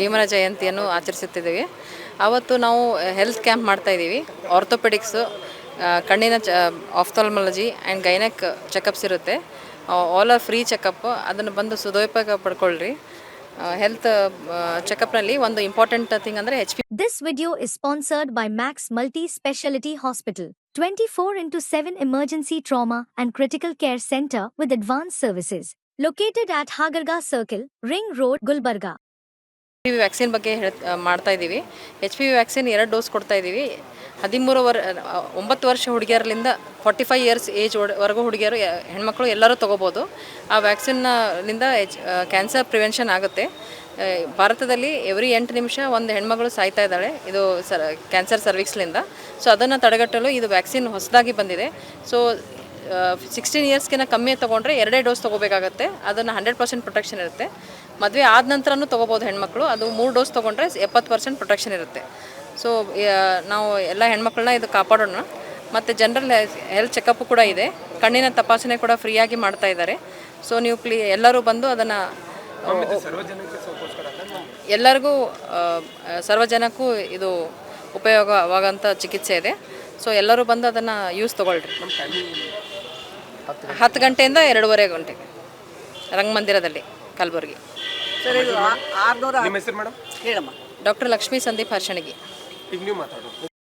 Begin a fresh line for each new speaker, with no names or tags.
ಭೀಮನ ಜಯಂತಿಯನ್ನು ಆಚರಿಸುತ್ತಿದ್ದೀವಿ. ಆವತ್ತು ನಾವು ಹೆಲ್ತ್ ಕ್ಯಾಂಪ್ ಮಾಡ್ತಾ ಇದ್ದೀವಿ. ಆರ್ಥೋಪೆಡಿಕ್ಸು ಕಣ್ಣಿನ ಚ ಆಫ್ಥಾಲ್ಮಾಲಜಿ ಆ್ಯಂಡ್ ಗೈನಕ್ ಚೆಕಪ್ಸ್ ಇರುತ್ತೆ. ಆಲ್ ಆರ್ ಫ್ರೀ ಚೆಕಪ್ ಅದನ್ನು ಬಂದು ಸದುಪಯೋಗ ಪಡ್ಕೊಳ್ಳ್ರಿ ಹೆಲ್ತ್ ಚೆಕಪ್ನಲ್ಲಿ ಒಂದು ಇಂಪಾರ್ಟೆಂಟ್ ಥಿಂಗ್ ಅಂದರೆ H P
This video is by Max multi specialty hospital twenty 24 into 7 emergency trauma and critical care center with advanced services. Located at Hagarga Circle, Ring Road, Gulbarga.
P V vaccine ಬಗ್ಗೆ ಹೇಳ್ ಮಾಡ್ತಾ ಇದ್ದೀವಿ. H P V vaccine ಎರಡು dose ಕೊಡ್ತಾ ಇದ್ದೀವಿ. ಹದಿಮೂರು ವರ್ ಒಂಬತ್ತು ವರ್ಷ ಹುಡುಗಿಯರಲಿಂದ ಫಾರ್ಟಿ ಫೈವ್ ಇಯರ್ಸ್ ಏಜ್ ವರೆಗೂ ಹುಡುಗಿಯರು ಹೆಣ್ಮಕ್ಳು ಎಲ್ಲರೂ ತೊಗೋಬೋದು. ಆ ವ್ಯಾಕ್ಸಿನ್ನಿಂದ ಎಚ್ ಕ್ಯಾನ್ಸರ್ ಪ್ರಿವೆನ್ಷನ್ ಆಗುತ್ತೆ. ಭಾರತದಲ್ಲಿ ಎವ್ರಿ ಎಂಟು ನಿಮಿಷ ಒಂದು ಹೆಣ್ಮಗಳು ಸಾಯ್ತಾ ಇದ್ದಾಳೆ. ಇದು ಸರ್ ಕ್ಯಾನ್ಸರ್ ಸರ್ವಿಕ್ಸ್ಲಿಂದ ಸೊ ಅದನ್ನು ತಡೆಗಟ್ಟಲು ಇದು ವ್ಯಾಕ್ಸಿನ್ ಹೊಸದಾಗಿ ಬಂದಿದೆ. ಸೊ ಸಿಕ್ಸ್ಟೀನ್ ಇಯರ್ಸ್ಗಿಂತ ಕಮ್ಮಿ ತೊಗೊಂಡ್ರೆ ಎರಡೇ ಡೋಸ್ ತೊಗೋಬೇಕಾಗತ್ತೆ. ಅದನ್ನು ಹಂಡ್ರೆಡ್ ಪರ್ಸೆಂಟ್ ಪ್ರೊಟೆಕ್ಷನ್ ಇರುತ್ತೆ. ಮದುವೆ ಆದ ನಂತರನೂ ತೊಗೋಬೋದು ಹೆಣ್ಮಕ್ಳು. ಅದು ಮೂರು ಡೋಸ್ ತೊಗೊಂಡ್ರೆ ಎಪ್ಪತ್ತು ಪರ್ಸೆಂಟ್ ಪ್ರೊಟೆಕ್ಷನ್ ಇರುತ್ತೆ. ಸೊ ನಾವು ಎಲ್ಲ ಹೆಣ್ಮಕ್ಳನ್ನ ಇದು ಕಾಪಾಡೋಣ. ಮತ್ತು ಜನರಲ್ ಹೆಲ್ತ್ ಚೆಕಪ್ ಕೂಡ ಇದೆ. ಕಣ್ಣಿನ ತಪಾಸಣೆ ಕೂಡ ಫ್ರೀಯಾಗಿ ಮಾಡ್ತಾ ಇದ್ದಾರೆ. ಸೊ ನೀವು ಪ್ಲೀ ಎಲ್ಲರೂ ಬಂದು ಅದನ್ನು ಎಲ್ಲರಿಗೂ ಸರ್ವಜನಕ್ಕೂ ಇದು ಉಪಯೋಗವಾಗಂಥ ಚಿಕಿತ್ಸೆ ಇದೆ. ಸೊ ಎಲ್ಲರೂ ಬಂದು ಅದನ್ನು ಯೂಸ್ ತೊಗೊಳ್ರಿ. ಹತ್ತು ಗಂಟೆಯಿಂದ ಎರಡೂವರೆ ಗಂಟೆಗೆ ರಂಗಮಂದಿರದಲ್ಲಿ ಕಲಬುರಗಿ.
ಸರ್ ಇದು ಆರುನೂರ
ನಿಮ್ಮ ಹೆಸರು ಮೇಡಮ್?
ಹೇಳಮ್ಮ.
ಡಾಕ್ಟರ್ ಲಕ್ಷ್ಮೀ ಸಂದೀಪ್ ಹರ್ಷಣಗಿ.
ಈಗ ನೀವು ಮಾತಾಡೋದು.